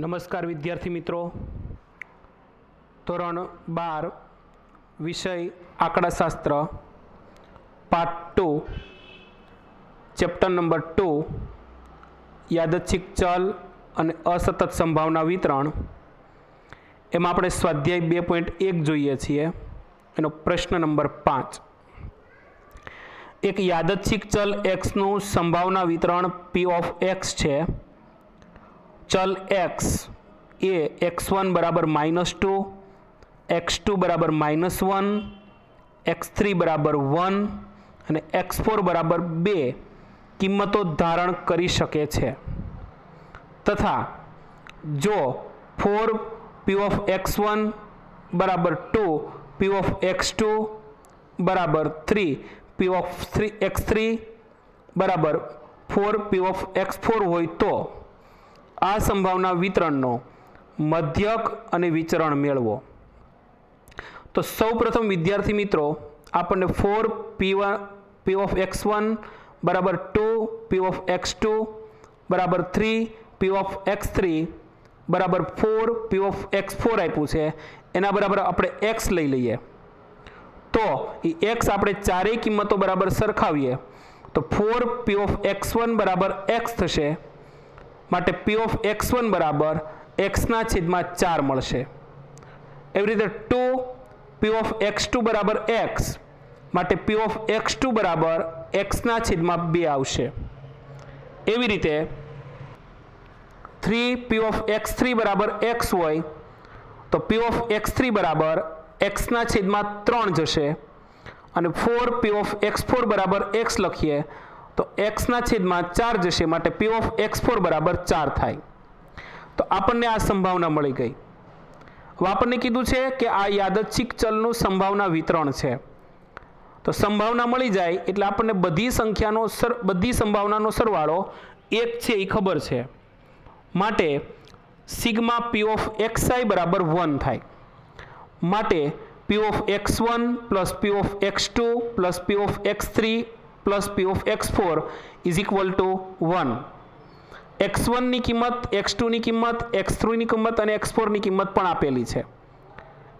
નમસ્કાર વિદ્યાર્થી મિત્રો. ધોરણ બાર, વિષય આંકડાશાસ્ત્ર part two chapter number two યાદચ્છિક ચલ અને અસતત સંભાવના વિતરણ. એમાં આપણે સ્વાધ્યાય બે પોઈન્ટ એક જોઈએ છીએ. એનો પ્રશ્ન નંબર પાંચ. એક યાદચ્છિક ચલ એક્સનું સંભાવના વિતરણ પી ઓફ એક્સ છે. ચલ એક્સ એ એક્સ વન બરાબર માઇનસ ટુ, એક્સ ટુ બરાબર માઇનસ વન, એક્સ થ્રી બરાબર વન અને એક્સ ફોર બરાબર બે કિંમતો ધારણ કરી શકે છે. તથા જો four P of X one બરાબર two P of X two બરાબર three P of three X three બરાબર four P of X four હોય તો આ સંભાવના વિતરણનો મધ્યક અને વિચરણ મેળવો. તો સૌપ્રથમ વિદ્યાર્થી મિત્રો, આપણને four P one P of X one બરાબર two P of X two બરાબર three P of X three બરાબર four P of X four આપ્યું છે. એના બરાબર આપણે એક્સ લઈ લઈએ. તો એ એક્સ આપણે ચારેય કિંમતો બરાબર સરખાવીએ. તો four P of X one બરાબર એક્સ થશે. માટે પી ઓફ એક્સ વન બરાબર એક્સના છેદમાં ચાર મળશે. એવી રીતે two P of X two બરાબર એક્સ માટે પી ઓફ એક્સ ટુ બરાબર એક્સના છેદમાં બે આવશે. એવી રીતે three P of X three બરાબર એક્સ હોય તો પી ઓફ એક્સ થ્રી બરાબર એક્સના છેદમાં ત્રણ જશે. અને four P of X four બરાબર એક્સ લખીએ તો એક્સના છેદમાં ચાર જશે, માટે પી ઓફ એક્સ ફોર બરાબર ચાર થાય. તો આપણને આ સંભાવના મળી ગઈ. હવે આપણને કીધું છે કે આ યાદચ્છિક ચલનું સંભાવના વિતરણ છે. તો સંભાવના મળી જાય એટલે આપણને બધી સંખ્યાનો સર, બધી સંભાવનાનો સરવાળો એક છે એ ખબર છે. માટે sigma P of X I બરાબર વન થાય. માટે P of X one plus P of X two plus P of X three plus P of X four is equal to one. X વનની કિંમત, એક્સ ટુની કિંમત, x થ્રીની કિંમત અને x ફોરની કિંમત પણ આપેલી છે.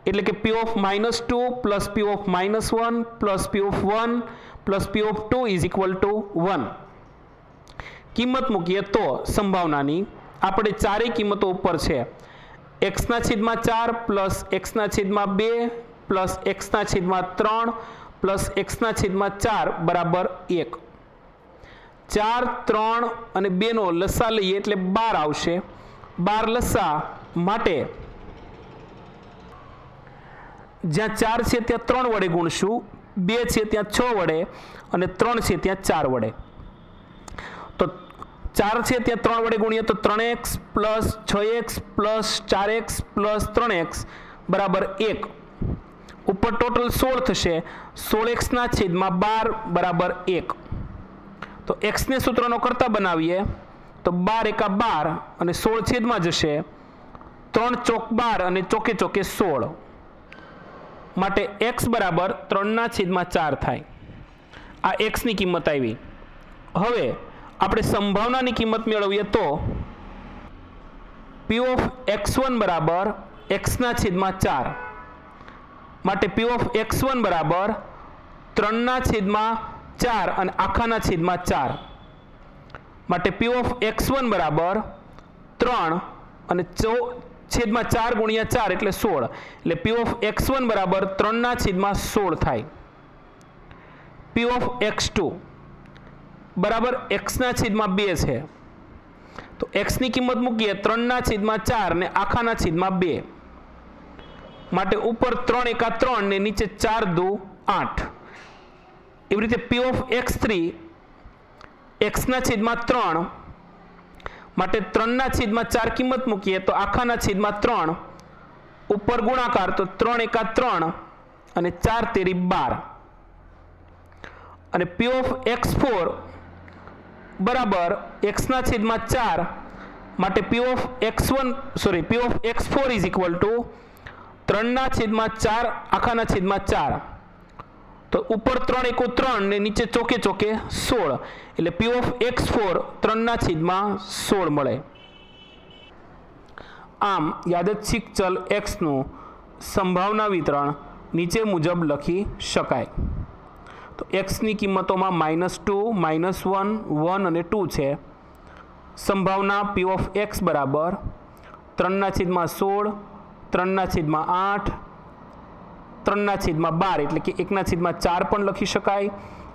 એટલે કે P of minus two plus P of minus one plus P of one plus P of two is equal to one. કિંમત મૂકીએ તો સંભાવનાની આપણે ચારેય કિંમતો ઉપર છે. એક્સના છેદમાં ચાર પ્લસ એક્સના છેદમાં બે પ્લસ એક્સના છેદમાં ત્રણ પ્લસ એક્સના છેદમાં ચાર બરાબર એક. ચાર, ત્રણ અને બેનો લસા લઈએ એટલે બાર આવશે. બાર લસા માટે જ્યાં ચાર છે ત્યાં ત્રણ વડે ગુણશું. બે છે ત્યાં છ વડે અને ત્રણ છે ત્યાં ચાર વડે. તો ચાર છે ત્યાં ત્રણ વડે ગુણીએ તો ત્રણ એક્સ પ્લસ છ એક્સ પ્લસ ચાર એક્સ પ્લસ ત્રણ એક્સ બરાબર એક. ઉપર ટોટલ સોળ થશે. સોળ એક્સના છેદમાં બાર બરાબર એક. તો એક્સને સૂત્રનો કરતા બનાવીએ. તો બાર એકા બાર અને સોળ છેદમાં જશે. ત્રણ ચોક બાર અને ચોકે ચોકે સોળ. માટે એક્સ બરાબર ત્રણના છેદમાં ચાર થાય. આ એક્સની કિંમત આવી. હવે આપણે સંભાવનાની કિંમત મેળવીએ તો પી ઓફ એક્સ વન બરાબર એક્સના છેદમાં ચાર. માટે પી ઓફ એક્સ વન બરાબર ત્રણના છેદમાં ચાર અને આખાના છેદમાં ચાર. માટે પી ઓફ એક્સ વન બરાબર ત્રણ અને ચો છેદમાં ચાર ગુણ્યા ચાર એટલે સોળ. એટલે પી ઓફ એક્સ વન બરાબર ત્રણના છેદમાં સોળ થાય. પી ઓફ એક્સ ટુ બરાબર એક્સના છેદમાં બે છે. તો એક્સની કિંમત મૂકીએ ત્રણના છેદમાં ચાર ને આખાના છેદમાં બે. માટે ઉપર ત્રણ એકા ત્રણ ને નીચે ચાર દુ આઠ. એવી રીતે પી ઓફ એક્સ થ્રી એક્સના છેદમાં ત્રણ, માટે ત્રણના છેદમાં ચાર કિંમત મૂકીએ તો આખાના છેદમાં ત્રણ, ઉપર ગુણાકાર તો ત્રણ એકા ત્રણ અને ચાર તેરી બાર. અને પી ઓફ એક્સ ફોર બરાબર એક્સના છેદમાં ચાર, માટે P of X one sorry P of X four is equal to ત્રણના છેદમાં ચાર, આખાના છેદમાં ચાર. તો ઉપર ત્રણ એકો ત્રણ ને નીચે ચોકે ચોકે સોળ. એટલે પી ઓફ એક્સ ફોર ત્રણના છેદમાં સોળ મળે. આમ યાદચ્છિક ચલ એક્સનું સંભાવના વિતરણ નીચે મુજબ લખી શકાય. તો એક્સની કિંમતોમાં minus two minus one one અને ટુ છે. સંભાવના પી ઓફ એક્સ બરાબર ત્રણના છેદમાં સોળ ત્રણના છેદમાં આઠ, ત્રણના છેદમાં બાર એટલે કે એકના છેદમાં ચાર પણ લખી શકાય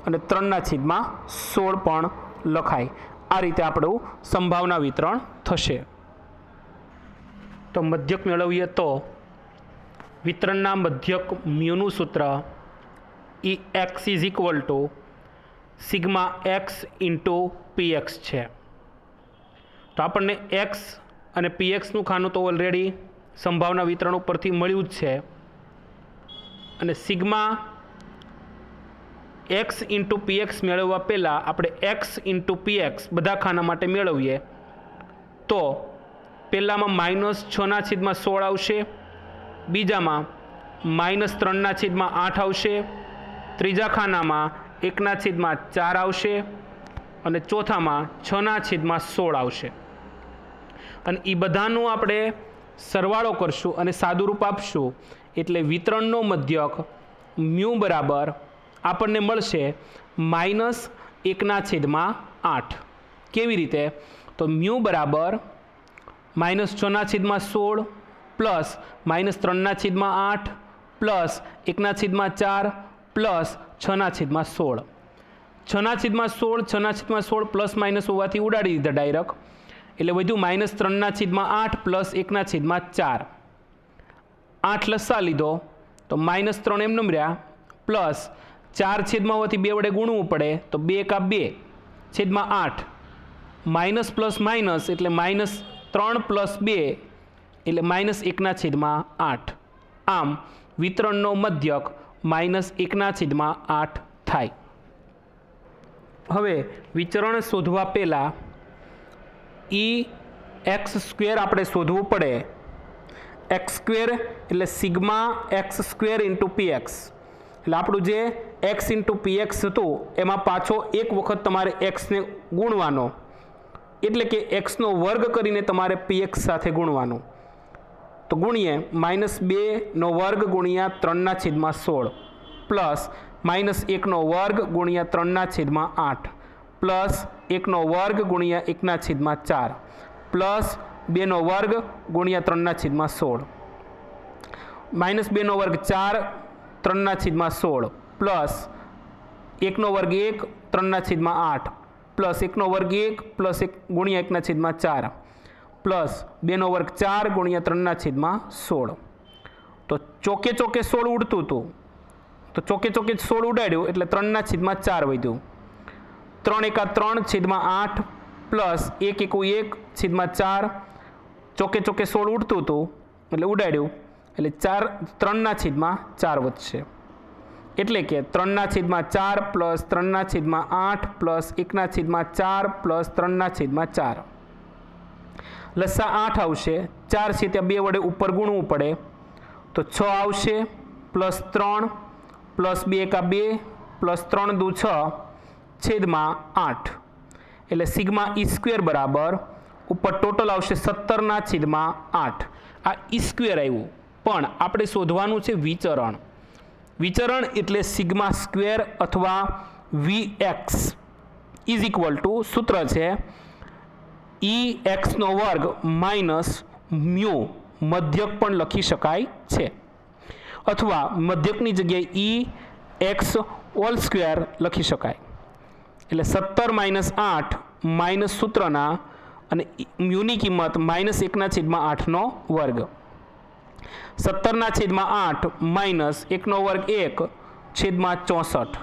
અને ત્રણના છેદમાં સોળ પણ લખાય. આ રીતે આપણું સંભાવના વિતરણ થશે. તો મધ્યક મેળવીએ તો વિતરણના મધ્યક મ્યુનું સૂત્ર E X is equal to sigma X into PX છે. તો આપણને એક્સ અને પી એક્સનું ખાનું તો ઓલરેડી સંભાવના વિતરણ ઉપરથી મળ્યું જ છે. અને sigma X into P X મેળવવા પહેલાં આપણે એક્સ ઇન્ટુ પી એક્સ બધા ખાના માટે મેળવીએ. તો પહેલાંમાં માઇનસ છના છેદમાં સોળ આવશે. બીજામાં માઇનસ ત્રણના છેદમાં આઠ આવશે. ત્રીજા ખાનામાં એકના છેદમાં ચાર આવશે. અને ચોથામાં છના છેદમાં સોળ આવશે. અને એ બધાનું આપણે સરવાળો કરશું અને સાદુરૂપ આપશું એટલે વિતરણનો મધ્યક મ્યુ બરાબર આપણને મળશે માઇનસ એકના છેદમાં આઠ. કેવી રીતે? તો મ્યુ બરાબર માઇનસ છના છેદમાં સોળ પ્લસ માઇનસ ત્રણના છેદમાં આઠ પ્લસ એકના છેદમાં ચાર પ્લસ છના છેદમાં સોળ. છના છેદમાં સોળ, છના છેદમાં સોળ પ્લસ માઇનસ હોવાથી ઉડાડી દીધા ડાયરેક્ટ. એટલે વધ્યું માઇનસ ત્રણના છેદમાં આઠ પ્લસ એકના છેદમાં ચાર. આઠ લસા લીધો, તો માઇનસ ત્રણ એમ નમર્યા, પ્લસ ચાર છેદમાં હોવાથી બે વડે ગુણવું પડે, તો બે કા બે, છેદમાં આઠ. માઇનસ પ્લસ માઇનસ એટલે માઇનસ ત્રણ પ્લસ બે, એટલે માઇનસ એકના છેદમાં આઠ. આમ, વિતરણનો મધ્યક માઇનસ એકના છેદમાં આઠ થાય. હવે વિચરણ શોધવા પહેલાં ઈ એક્સ સ્ક્વેર આપણે શોધવું પડે. એક્સ સ્ક્વેર એટલે sigma X square into P X. એટલે આપણું જે એક્સ ઇન્ટુ પી એક્સ હતું, એમાં પાછો એક વખત તમારે એક્સને ગુણવાનો. એટલે કે એક્સનો વર્ગ કરીને તમારે પી એક્સ સાથે ગુણવાનો. તો ગુણીએ, માઇનસ બેનો વર્ગ ગુણ્યા ત્રણના છેદમાં સોળ, પ્લસ માઇનસ એકનો વર્ગ ગુણ્યા ત્રણના છેદમાં આઠ. પ્લસ એકનો વર્ગ ગુણ્યા એકના છેદમાં ચાર. પ્લસ બેનો વર્ગ ગુણ્યા ત્રણના છેદમાં સોળ. માઇનસ બેનો વર્ગ ચાર, ત્રણના છેદમાં સોળ. પ્લસ એકનો વર્ગ એક, ત્રણના છેદમાં આઠ. પ્લસ એકનો વર્ગ એક, પ્લસ એક ગુણ્યા એકના છેદમાં ચાર. પ્લસ બેનો વર્ગ ચાર ગુણ્યા ત્રણના છેદમાં સોળ. તો ચોકે ચોકે સોળ ઉડતું હતું. તો ચોકે ચોકે સોળ ઉડાડ્યું એટલે ત્રણના છેદમાં ચાર વધ્યું. ત્રણ એકા ત્રણ છેદમાં આઠ પ્લસ એક એકુ એક છેદમાં ચાર. ચોકે ચોકે સોળ ઉડતું હતું, એટલે ઉડાડ્યું. એટલે ચાર, ત્રણના છેદમાં ચાર વધશે. એટલે કે ત્રણના છેદમાં ચાર પ્લસ ત્રણના છેદમાં આઠ પ્લસ એકના છેદમાં ચાર પ્લસ ત્રણના છેદમાં ચાર. લસા આઠ આવશે. ચાર છે ત્યાં બે વડે ઉપર ગુણવું પડે. તો છ આવશે, પ્લસ ત્રણ, પ્લસ બે એકા બે, પ્લસ ત્રણ દુ છ. છેદમાં આઠ. એટલે સિગ્મા ઈ સ્ક્વેર બરાબર ઉપર ટોટલ આવશે સત્તરના છેદમાં આઠ. આ ઈ સ્ક્વેર આવ્યું. પણ આપણે શોધવાનું છે વિચરણ. વિચરણ એટલે સિગ્મા સ્ક્વેર અથવા V X is equal to સૂત્ર છે ઈ એક્સનો વર્ગ માઇનસ મ્યુ મધ્યક પણ લખી શકાય છે. અથવા મધ્યકની જગ્યાએ ઈ એક્સ ઓલ સ્ક્વેર લખી શકાય. એટલે સત્તર માઇનસ આઠ માઇનસ સૂત્રના અને મ્યુની કિંમત માઇનસ એકના છેદમાં આઠનો વર્ગ. સત્તરના છેદમાં આઠ માઇનસ એકનો વર્ગ એક છેદમાં ચોસઠ.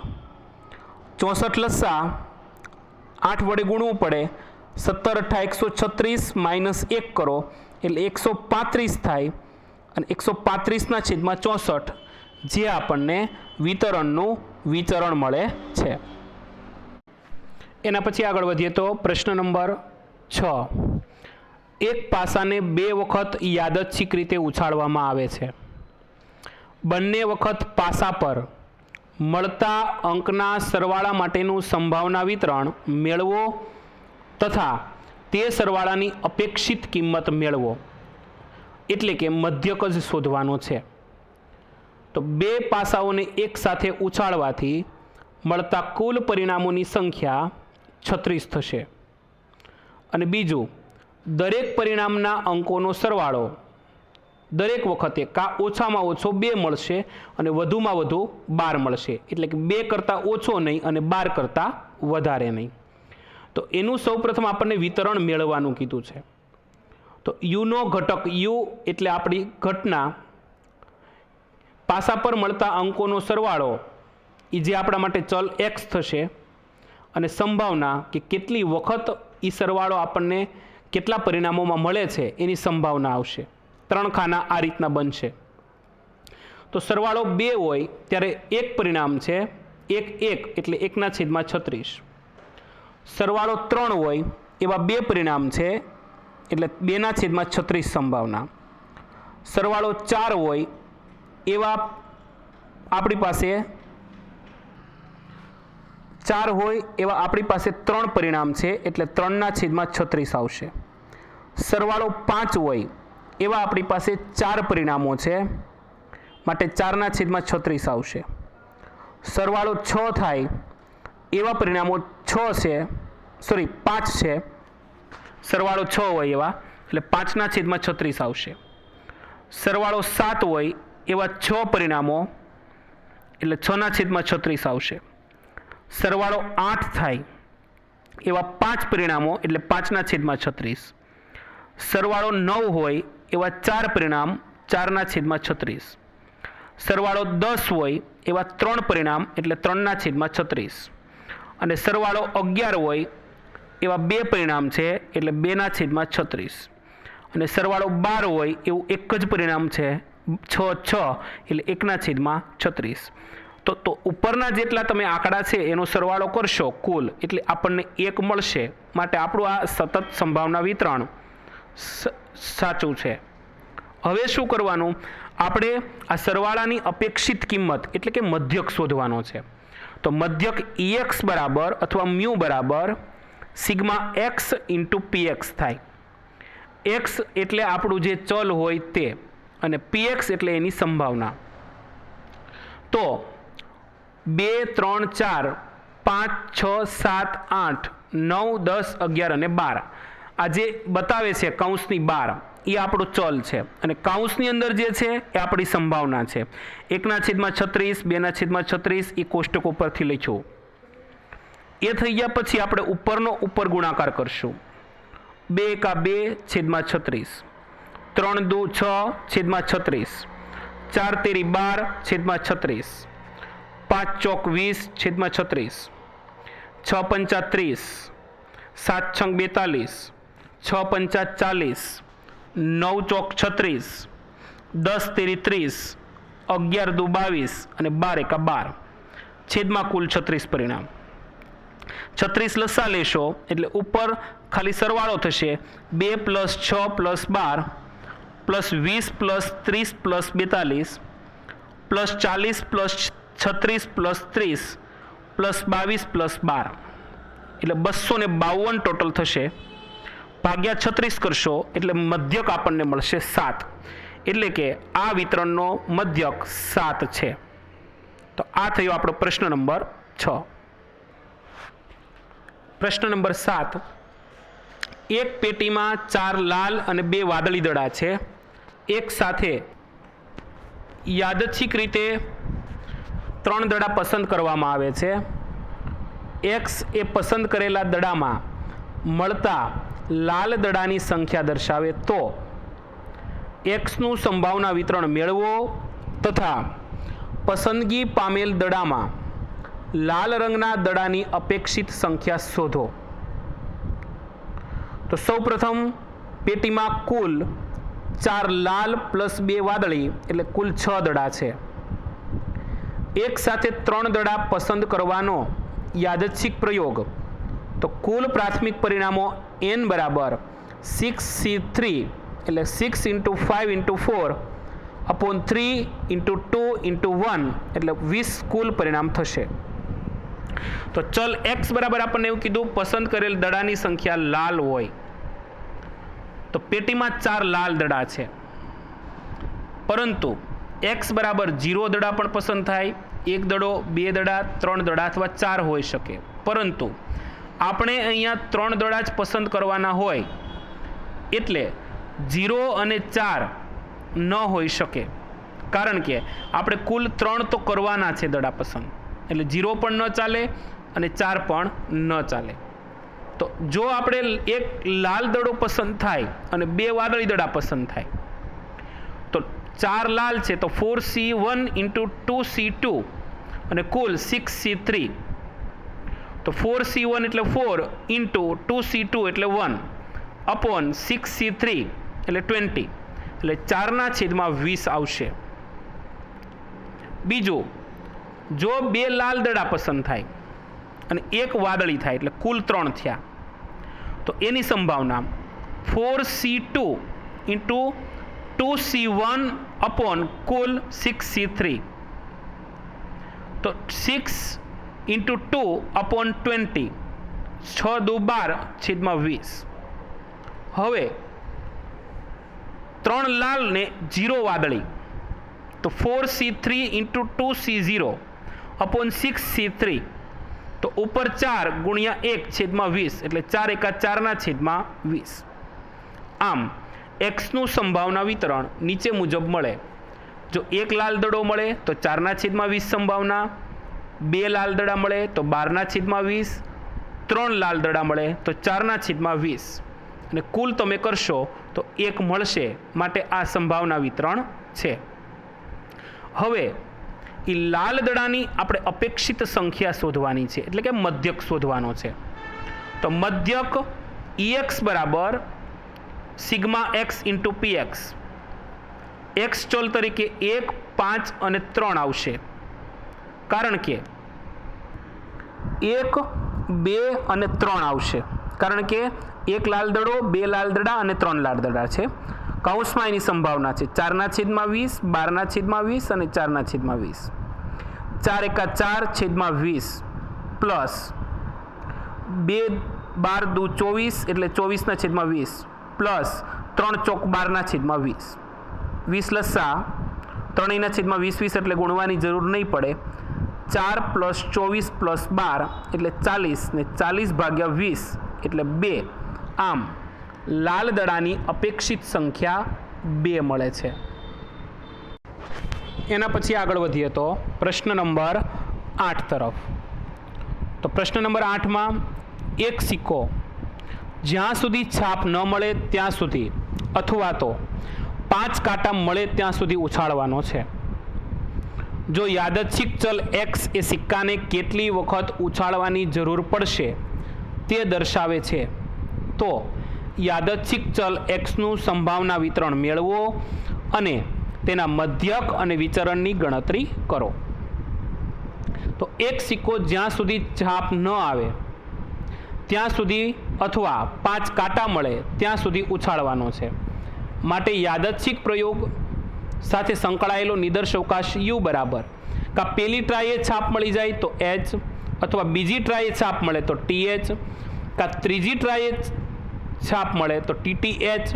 ચોસઠ લસ્સા આઠ વડે ગુણવું પડે. સત્તર અઠ્ઠા એકસો છત્રીસ માઇનસ એક કરો એટલે એકસો પાંત્રીસ થાય અને એકસો પાંત્રીસના છેદમાં ચોસઠ જે આપણને વિતરણનું વિતરણ મળે છે. એના પછી આગળ વધીએ તો પ્રશ્ન નંબર છ. એક પાસાને બે વખત યાદચ્છિક રીતે ઉછાળવામાં આવે છે. બંને વખત પાસા પર મળતા અંકના સરવાળા માટેનું સંભાવના વિતરણ મેળવો તથા તે સરવાળાની અપેક્ષિત કિંમત મેળવો. એટલે કે મધ્યક જ શોધવાનો છે. તો બે પાસાઓને એકસાથે ઉછાળવાથી મળતા કુલ પરિણામોની સંખ્યા છત્રીસ થશે. અને બીજું, દરેક પરિણામના અંકોનો સરવાળો દરેક વખતે કા ઓછામાં ઓછો બે મળશે અને વધુમાં વધુ બાર મળશે. એટલે કે બે કરતાં ઓછો નહીં અને બાર કરતાં વધારે નહીં. તો એનું સૌપ્રથમ આપણને વિતરણ મેળવવાનું કીધું છે. તો યુનો ઘટક યુ એટલે આપણી ઘટના. પાસા પર મળતા અંકોનો સરવાળો એ જે આપણા માટે ચલ એક્સ થશે અને સંભાવના કે કેટલી વખત એ સરવાળો આપણને કેટલા પરિણામોમાં મળે છે એની સંભાવના આવશે. ત્રણ ખાના આ રીતના બનશે. તો સરવાળો બે હોય ત્યારે એક પરિણામ છે એક એક એટલે એકના છેદમાં છત્રીસ. સરવાળો ત્રણ હોય એવા બે પરિણામ છે એટલે બેના છેદમાં છત્રીસ સંભાવના. સરવાળો ચાર હોય એવા આપણી પાસે ચાર હોય એવા આપણી પાસે ત્રણ પરિણામ છે, એટલે ત્રણના છેદમાં છત્રીસ આવશે. સરવાળો પાંચ હોય એવા આપણી પાસે ચાર પરિણામો છે, માટે ચારના છેદમાં છત્રીસ આવશે. સરવાળો છ થાય એવા પરિણામો છ છે સોરી પાંચ છે. સરવાળો છ હોય એવા, એટલે પાંચના છેદમાં છત્રીસ આવશે. સરવાળો સાત હોય એવા છ પરિણામો, એટલે છના છેદમાં છત્રીસ આવશે. સરવાળો આઠ થાય, એવા પાંચ પરિણામો એટલે પાંચના છેદમાં છત્રીસ. સરવાળો નવ હોય, એવા ચાર પરિણામ ચારના છેદમાં છત્રીસ. સરવાળો દસ હોય, એવા ત્રણ પરિણામ એટલે ત્રણના છેદમાં છત્રીસ. અને સરવાળો અગિયાર હોય, એવા બે પરિણામ છે એટલે બેના છેદમાં છત્રીસ. અને સરવાળો બાર હોય, એવું એક જ પરિણામ છે, છ છ એટલે એકના છેદમાં છત્રીસ. તો તો ઉપરના જેટલા તમે આંકડા છે, એનો સરવાળો કરશો કુલ, એટલે આપણને એક મળશે. માટે આપણું આ સતત સંભાવના વિતરણ સાચું છે. હવે શું કરવાનું? આપણે આ સરવાળાની અપેક્ષિત કિંમત, એટલે કે મધ્યક શોધવાનો છે. તો મધ્યક EX બરાબર અથવા મ્યુ બરાબર sigma X into P X થાય. એક્સ એટલે આપણું જે ચલ હોય તે, અને પીએક્સ એટલે એની સંભાવના. તો બે, ત્રણ, ચાર, પાંચ, છ, સાત, આઠ, નવ, દસ, અગિયાર અને બાર. આ જે બતાવે છે કૌંસની બાર. એ આપણું ચલ છે. અને કાઉન્સની અંદર જે છે, એ આપણી સંભાવના છે. એકના છેદમાં છત્રીસ, બેના છેદમાં છત્રીસ, એ કોષ્ટકો પરથી લખ્યું એ થઈ ગયા પછી આપણે ઉપરનો ઉપર ગુણાકાર કરશું. બે એકા બે છેદમાં છત્રીસ. ત્રણ દુ છ છેદમાં છત્રીસ. ચાર તેરી બાર છેદમાં છત્રીસ. પાંચ ચોક વીસ, છેદમાં છત્રીસ. છ પંચા ત્રીસ. સાત છંગ બેતાલીસ. છ પંચા ચાલીસ. નવ ચોક છત્રીસ. દસ તેરી ત્રીસ. અગિયાર દુ બાવીસ અને બાર એકા બાર. છેદમાં કુલ છત્રીસ પરિણામ. છત્રીસ લસા લેશો એટલે ઉપર ખાલી સરવાળો થશે બે પ્લસ છ પ્લસ બાર પ્લસ વીસ પ્લસ ત્રીસ પ્લસ બેતાલીસ પ્લસ ચાલીસ પ્લસ છત્રીસ પ્લસ ત્રીસ પ્લસ બાવીસ પ્લસ બાર. એટલે બસો ને બાવન ટોટલ થશે. ભાગ્યા છત્રીસ કરશો, એટલે મધ્યક આપણને મળશે સાત. એટલે કે આ વિતરણનો મધ્યક સાત છે. તો આ થયો આપણો પ્રશ્ન નંબર છ. પ્રશ્ન નંબર સાત. એક પેટીમાં ચાર લાલ અને બે વાદળી દડા છે. એક સાથે યાદચ્છિક રીતે ત્રણ દડા પસંદ કરવામાં આવે છે. એક્સ એ પસંદ કરેલા દડામાં મળતા લાલ દડાની સંખ્યા દર્શાવે તો એક્સનું સંભાવના વિતરણ મેળવો તથા પસંદગી પામેલ દડામાં લાલ રંગના દડાની અપેક્ષિત સંખ્યા શોધો. તો સૌપ્રથમ પેટીમાં કુલ ચાર લાલ પ્લસ બે વાદળી એટલે કુલ છ દડા છે. એક સાથે ત્રણ દડા પસંદ કરવાનો યાદચ્છિક પ્રયોગ. તો કુલ પ્રાથમિક પરિણામો એન બરાબર સિક્સ સી થ્રી એટલે six into five into four upon three into two into one એટલે વીસ કુલ પરિણામ થશે. તો ચલ એક્સ બરાબર આપણને એવું કીધું, પસંદ કરેલ દડાની સંખ્યા લાલ હોય. તો પેટીમાં ચાર લાલ દડા છે. પરંતુ એક્સ બરાબર જીરો દડા પણ પસંદ થાય. એક દડો, બે દડા, ત્રણ દડા અથવા ચાર હોઈ શકે. પરંતુ આપણે અહીંયા ત્રણ દડા જ પસંદ કરવાના હોય, એટલે જીરો અને ચાર ન હોઈ શકે. કારણ કે આપણે કુલ ત્રણ તો કરવાના છે દડા પસંદ. એટલે જીરો પણ ન ચાલે અને ચાર પણ ન ચાલે. તો જો આપણે એક લાલ દડો પસંદ થાય અને બે વાદળી દડા પસંદ થાય ચાર લાલ છે, તો four C one into two C two અને કુલ સિક્સ સી થ્રી તો ફોર સી વન એટલે four into two C two એટલે one upon six C three એટલે ટ્વેન્ટી એટલે ચારના છેદમાં વીસ આવશે. બીજું, જો બે લાલ દડા પસંદ થાય અને એક વાદળી થાય, એટલે કુલ ત્રણ થયા. તો એની સંભાવના four C two into two C one upon કુલ સિક્સ સી થ્રી તો six into two upon twenty છ દુ બાર છેદમાં વીસ. હવે ત્રણ લાલ ને જીરો વાદળી. તો four C three into two C zero upon six C three તો ઉપર ચાર ગુણ્યા એક છેદમાં વીસ, એટલે ચાર એકા ચારના છેદમાં વીસ. આમ એક્સનું સંભાવના વિતરણ નીચે મુજબ મળે. જો એક લાલ દડો મળે, તો ચારના છેદમાં વીસ સંભાવના. બે લાલ દડા મળે, તો બારના છેદમાં વીસ. ત્રણ લાલ દડા મળે, તો ચારના છેદમાં વીસ. અને કુલ તમે કરશો, તો એક મળશે માટે આ સંભાવના વિતરણ છે. હવે એ લાલ દડાની આપણે અપેક્ષિત સંખ્યા શોધવાની છે, એટલે કે મધ્યક શોધવાનો છે. તો મધ્યક ઈએક્સ બરાબર sigma X into P X. X Chola તરીકે એક, પાંચ અને ત્રણ આવશે. કારણ કે એક, બે અને ત્રણ આવશે. કારણ કે એક લાલ દડો, બે લાલ દડા અને ત્રણ લાલ દડા છે. કૌંસમાં એની સંભાવના છે ચારના છેદમાં વીસ, બારના છેદમાં વીસ અને ચારના છેદમાં વીસ. ચાર એકા ચાર છેદમાં વીસ પ્લસ બે બાર દુ ચોવીસ એટલે ચોવીસના છેદમાં વીસ. પ્લસ ત્રણ ચોક બારના છેદમાં વીસ. વીસ લસા ત્રણેયના છેદમાં વીસ વીસ એટલે ગુણવાની જરૂર નહીં પડે. ચાર પ્લસ ચોવીસ પ્લસ બાર એટલે ચાલીસ ને ચાલીસ ભાગ્યા વીસ એટલે બે. આમ લાલ દડાની અપેક્ષિત સંખ્યા બે મળે છે. એના પછી આગળ વધીએ તો પ્રશ્ન નંબર આઠ તરફ. તો પ્રશ્ન નંબર આઠમાં એક સિક્કો જ્યાં સુધી છાપ ન મળે ત્યાં સુધી, અથવા તો પાંચ કાંટા મળે ત્યાં સુધી ઉછાળવાનો છે. જો યાદચ્છિક ચલ એક્સ એ સિક્કાને કેટલી વખત ઉછાળવાની જરૂર પડશે, તે દર્શાવે છે. તો યાદચ્છિક ચલ એક્સનું સંભાવના વિતરણ મેળવો અને તેના મધ્યક અને વિચરણની ગણતરી કરો. તો એક સિક્કો જ્યાં સુધી છાપ ન આવે, ત્યાં સુધી અથવા પાંચ કાંટા મળે ત્યાં સુધી ઉછાળવાનો છે. માટે યાદચ્છિક પ્રયોગ સાથે સંકળાયેલો નિદર્શવકાશ યુ બરાબર. કાં પહેલી ટ્રાયે છાપ મળી જાય તો એચ, અથવા બીજી ટ્રાયે છાપ મળે તો ટી એચ, કાં ત્રીજી ટ્રાયે છાપ મળે તો ટીટીએચ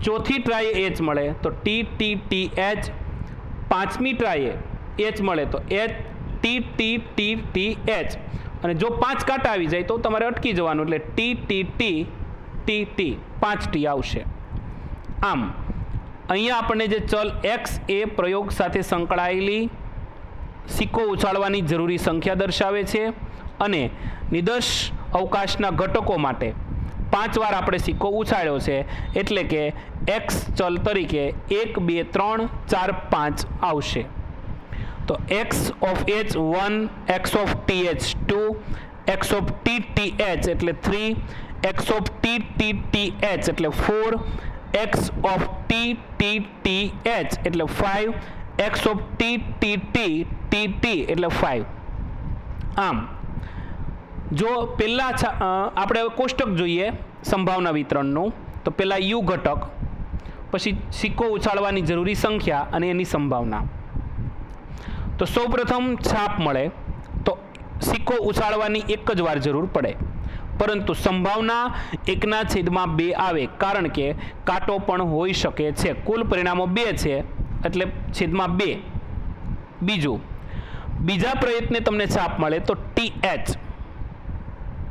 ચોથી ટ્રાયે એચ મળે તો ટી ટી ટી એચ, પાંચમી ટ્રાયે એચ મળે તો H, T T T T H. અને જો પાંચ કાંટા આવી જાય તો તમારે અટકી જવાનું એટલે T T T T T. પાંચ ટી આવશે. આમ, અહીંયા આપણને જે ચલ એક્સ એ પ્રયોગ સાથે સંકળાયેલી સિક્કો ઉછાળવાની જરૂરી સંખ્યા દર્શાવે છે અને નિદર્શ અવકાશના ઘટકો માટે પાંચ વાર આપણે સિક્કો ઉછાળ્યો છે એટલે કે એક્સ ચલ તરીકે એક, બે, ત્રણ, ચાર, પાંચ આવશે. તો X of H one X of T H two X of T T H એટલે three X of T T T H એટલે four X of T T T H એટલે five X of T T T T T એટલે five આમ, જો પહેલાં આપણે કોષ્ટક જોઈએ સંભાવના વિતરણનું, તો પહેલાં યુ ઘટક, પછી સિક્કો ઉછાળવાની જરૂરી સંખ્યા અને એની સંભાવના. તો સૌપ્રથમ છાપ મળે તો સિક્કો ઉછાળવાની એક જ વાર જરૂર પડે. પરંતુ સંભાવના એકના છેદમાં બે આવે કારણ કે કાંટો પણ હોઈ શકે છે. કુલ પરિણામો બે છે, એટલે છેદમાં બે. બીજું, બીજા પ્રયત્ને તમને છાપ મળે તો ટી એચ.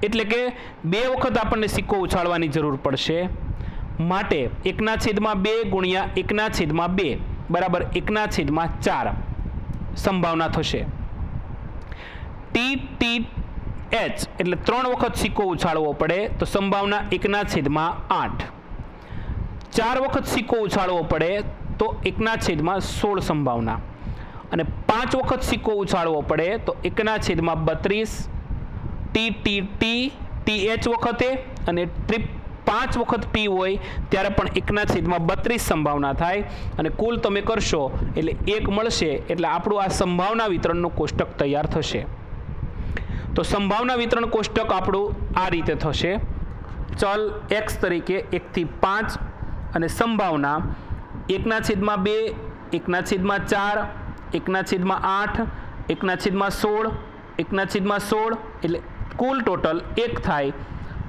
એટલે કે બે વખત આપણને સિક્કો ઉછાળવાની જરૂર પડશે. માટે એકના છેદમાં બે ગુણ્યા એકના છેદમાં બે, બરાબર એકના છેદમાં ચાર. સંભાવના થશે. ટી ટી એચ એટલે ત્રણ વખત સિક્કો ઉછાળવો પડે તો સંભાવના એકના છેદમાં આઠ. ચાર વખત સિક્કો ઉછાળવો પડે તો એકના છેદમાં સોળ સંભાવના. અને પાંચ વખત સિક્કો ઉછાળવો પડે તો એકના છેદમાં બત્રીસ. T T T T H વખતે અને ટ્રીપ પાંચ વખત પી હોય, ત્યારે પણ એકના છેદમાં બત્રીસ સંભાવના થાય. અને કુલ તમે કરશો, એટલે એક મળશે, એટલે આપણું આ સંભાવના વિતરણનું કોષ્ટક તૈયાર થશે. તો સંભાવના વિતરણ કોષ્ટક આપણું આ રીતે થશે. ચલ એક્સ તરીકે એકથી પાંચ, અને સંભાવના એકના છેદમાં બે, એકના છેદમાં ચાર, એકના છેદમાં આઠ, એકના છેદમાં સોળ, એકના છેદમાં સોળ, એટલે કુલ ટોટલ એક થાય.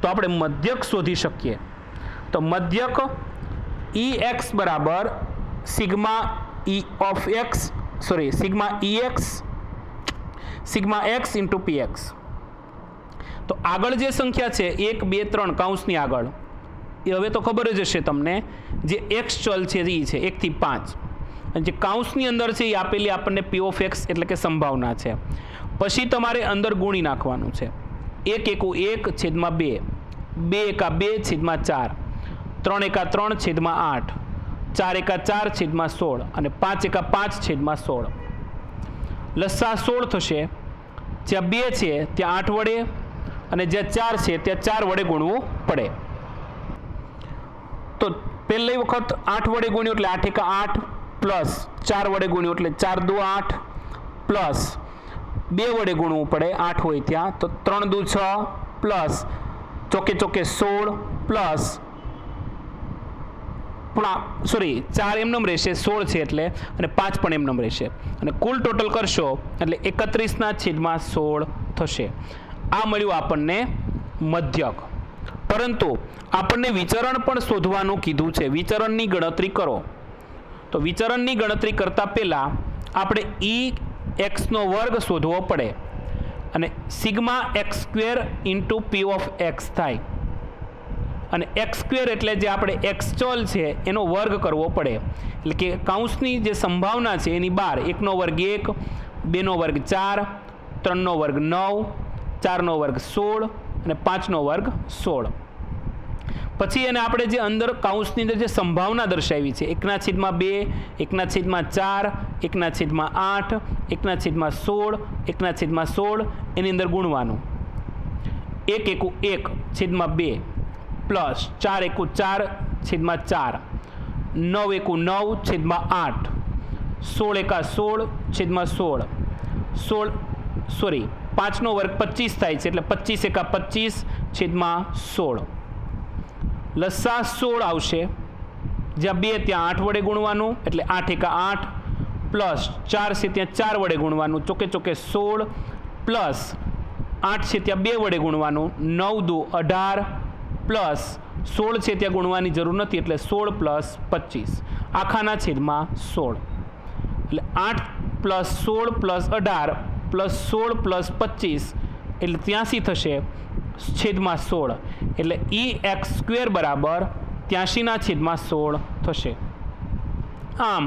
તો આપણે મધ્યક શોધી શકીએ. તો મધ્યક ઈ એક્સ બરાબર sigma E of X sorry sigma E X sigma X into P X તો આગળ જે સંખ્યા છે, એક, બે, ત્રણ કાઉન્સની આગળ. એ હવે તો ખબર જ હશે તમને, જે એક્સ ચલ છે એ છે એકથી પાંચ. જે કાઉન્સની અંદર છે એ આપેલી આપણને પી ઓફ એક્સ એટલે કે સંભાવના છે. પછી તમારે અંદર ગુણી નાખવાનું છે. એક એકું એક છેદમાં બે. બે એકા બે છેદમાં ચાર. ત્રણ એકા ત્રણ છેદમાં આઠ. ચાર એકા ચાર છેદમાં સોળ. અને પાંચ એકા પાંચ છેદમાં સોળ. લસ્સા સોળ થશે. જ્યાં બે છે, ત્યાં આઠ વડે અને જ્યાં ચાર છે, ત્યાં ચાર વડે ગુણવું પડે. તો પહેલી વખત આઠ વડે ગુણ્યું એટલે આઠ એકા આઠ પ્લસ ચાર વડે ગુણ્યું એટલે ચાર દુ આઠ પ્લસ બે વડે ગુણવું પડે આઠ હોય ત્યાં. તો ત્રણ દુ છ પ્લસ ચોકે ચોકે સોળ પ્લસ પણ સોરી ચાર એમનેમ રહેશે, સોળ છે એટલે, અને પાંચ પણ એમનેમ રહેશે. અને કુલ ટોટલ કરશો, એટલે એકત્રીસના છેદમાં સોળ થશે. આ મળ્યું આપણને મધ્યક. પરંતુ આપણને વિચરણ પણ શોધવાનું કીધું છે. વિચરણની ગણતરી કરો. તો વિચરણની ગણતરી કરતાં પહેલાં આપણે ઈ એક્સનો વર્ગ શોધવો પડે. અને sigma X square into P of X થાય. અને એક્સ સ્ક્વેર એટલે જે આપણે એક્સ ચોલ છે, એનો વર્ગ કરવો પડે. એટલે કે કાઉન્સની જે સંભાવના છે, એની બાર. એકનો વર્ગ એક, બેનો વર્ગ ચાર, ત્રણનો વર્ગ નવ, ચારનો વર્ગ સોળ અને પાંચનો વર્ગ સોળ. પછી એને આપણે જે અંદર કાઉન્સની અંદર જે સંભાવના દર્શાવી છે, એકના છેદમાં બે, એકના છેદમાં ચાર, એકના છેદમાં આઠ, એકના છેદમાં સોળ, એકના છેદમાં સોળ, એની અંદર ગુણવાનું. એક એકુ એક છેદમાં બે પ્લસ ચાર એકુ ચાર છેદમાં ચાર. નવ એકુ નવ છેદમાં આઠ. સોળ એકા સોળ છેદમાં સોળ. સોળ, સોરી, પાંચનો વર્ગ પચીસ થાય છે, એટલે પચીસ એકા પચીસ છેદમાં સોળ. લસ્સા સોળ આવશે. જ્યાં બે ત્યાં આઠ વડે ગુણવાનું, એટલે આઠ એકા આઠ, પ્લસ ચાર છે ત્યાં ચાર વડે ગુણવાનું. ચોકે ચોકે સોળ, પ્લસ આઠ છે ત્યાં બે વડે ગુણવાનું. નવ દો અઢાર, પ્લસ સોળ છે ત્યાં ગુણવાની જરૂર નથી, એટલે સોળ પ્લસ પચીસ. આખાના છેદમાં સોળ. એટલે આઠ પ્લસ સોળ પ્લસ અઢાર, પ્લસ સોળ પ્લસ પચીસ, એટલે ત્યાંસી થશે. છેદમાં સોળ. એટલે ઈ એક્સ સ્ક્વેર બરાબર ત્યાંશીના છેદમાં સોળ થશે. આમ,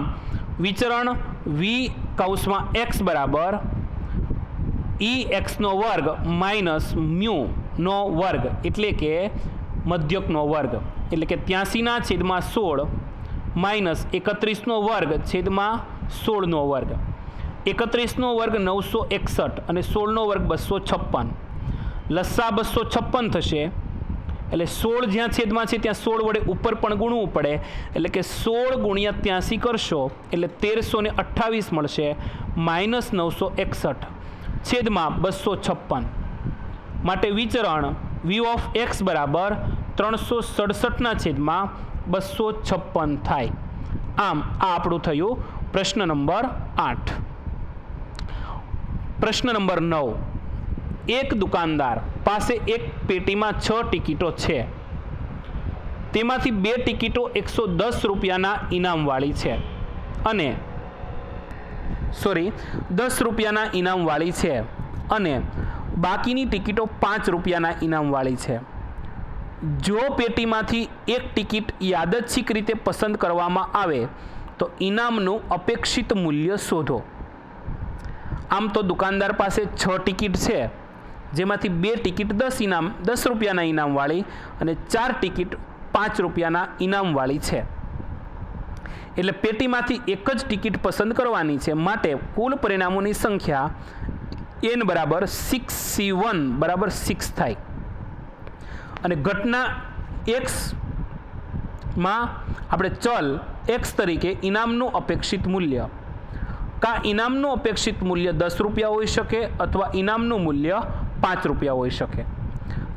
વિચરણ વી કૌંસમાં એક્સ બરાબર ઈ એક્સનો વર્ગ માઇનસ મ્યુનો વર્ગ, એટલે કે મધ્યકનો વર્ગ. એટલે કે ત્યાંસીના છેદમાં સોળ માઇનસ એકત્રીસનો વર્ગ છેદમાં સોળનો વર્ગ. એકત્રીસનો વર્ગ નવસો એકસઠ અને સોળનો વર્ગ બસો છપ્પન. લસ્સા બસો છપ્પન થશે. એટલે સોળ જ્યાં છેદમાં છે ત્યાં સોળ વડે ઉપર પણ ગુણવું પડે. એટલે કે સોળ ગુણ્યા ત્યાંસી કરશો, એટલે તેરસો ને અઠ્ઠાવીસ મળશે, માઇનસ નવસો એકસઠ. છેદમાં બસો છપ્પન. માટે વિચરણ વી ઓફ એક્સ બરાબર ત્રણસો સડસઠના છેદમાં બસો છપ્પન થાય. આમ, આ આપણું થયું પ્રશ્ન નંબર આઠ. પ્રશ્ન નંબર નવ. એક દુકાનદાર પાસે એક પેટીમાં છ ટિકિટો છે. તેમાંથી બે ટિકિટો એકસો દસ રૂપિયાના ઇનામવાળી છે. અને સોરી દસ રૂપિયાના ઇનામવાળી છે. અને બાકીની ટિકિટો પાંચ રૂપિયાના ઇનામવાળી છે. જો પેટીમાંથી એક ટિકિટ યાદચ્છિક રીતે પસંદ કરવામાં આવે, તો ઇનામનું અપેક્ષિત મૂલ્ય શોધો. આમ તો દુકાનદાર પાસે છ ટિકિટ છે. જેમાંથી બે ટિકિટ દસ ઇનામ, દસ રૂપિયાના ઇનામવાળી અને ચાર ટિકિટ પાંચ રૂપિયાના ઇનામવાળી છે. એટલે પેટીમાંથી એક જ ટિકિટ પસંદ કરવાની છે. માટે કુલ પરિણામોની સંખ્યા એન બરાબર સિક્સ સી વન બરાબર સિક્સ થાય. અને ઘટના એક્સમાં આપણે ચલ એક્સ તરીકે ઇનામનું અપેક્ષિત મૂલ્ય. કા ઇનામનું અપેક્ષિત મૂલ્ય દસ રૂપિયા હોઈ શકે અથવા ઇનામનું મૂલ્ય પાંચ રૂપિયા હોઈ શકે.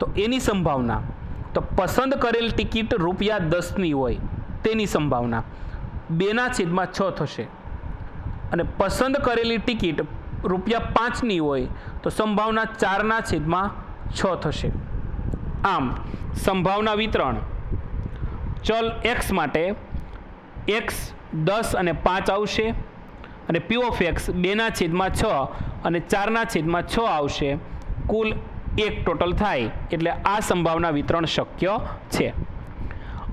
તો એની સંભાવના, તો પસંદ કરેલ ટિકિટ રૂપિયા દસની હોય તેની સંભાવના બેના છેદમાં છ થશે. અને પસંદ કરેલી ટિકિટ રૂપિયા પાંચની હોય તો સંભાવના ચારના છેદમાં છ થશે. આમ, સંભાવના વિતરણ. ચલ એક્સ માટે એક્સ દસ અને પાંચ આવશે અને પી ઓફ એક્સ બેના છેદમાં છ અને ચારના છેદમાં છ આવશે. કુલ એક ટોટલ થાય, એટલે આ સંભાવના વિતરણ શક્ય છે.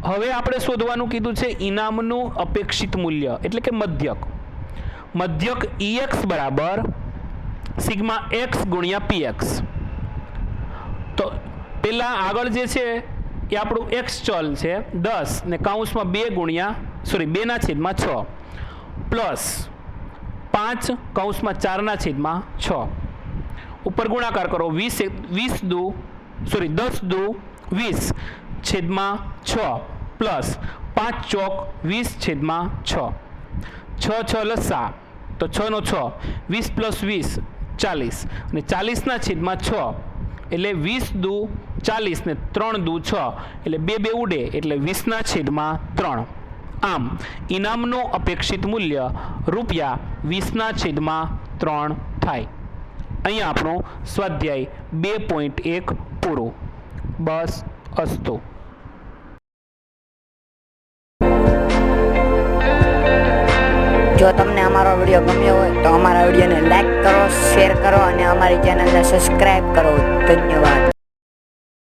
હવે આપણે શોધવાનું કીધું છે ઇનામનું અપેક્ષિત મૂલ્ય, એટલે કે મધ્યક. મધ્યક ઈએક્સ બરાબર સિગ્મા એક્સ ગુણ્યા પીએક્સ તો પહેલાં આગળ જે છે એ આપણું એક્સ ચલ છે, દસ ને કાઉન્સમાં બે ગુણ્યા સોરી બેના છેદમાં છ. પ્લસ પાંચ કૌંસમાં ચારના છેદમાં છ. ઉપર ગુણાકાર કરો. વીસ વીસ દુ, સોરી, દસ દુ, વીસ છેદમાં છ પ્લસ પાંચ ચોક વીસ છેદમાં છ. છ છ લસા તો છનો છ. વીસ પ્લસ વીસ, ચાલીસ. અને ચાલીસના છેદમાં છ એટલે વીસ દુ, ચાલીસ ને ત્રણ દુ છ એટલે બે બે ઉડે એટલે વીસના છેદમાં ત્રણ. આમ, ઇનામનું અપેક્ષિત મૂલ્ય રૂપિયા વીસના છેદમાં ત્રણ થાય. અહીંયા આપણો સ્વાધ્યાય બે પોઈન્ટ એક પૂરો. બસ, અસ્તુ. જો તમને અમારો વીડિયો ગમ્યો હોય તો અમારા વિડીયોને લાઈક કરો શેર કરો અને અમારી ચેનલને સબસ્ક્રાઈબ કરો. ધન્યવાદ.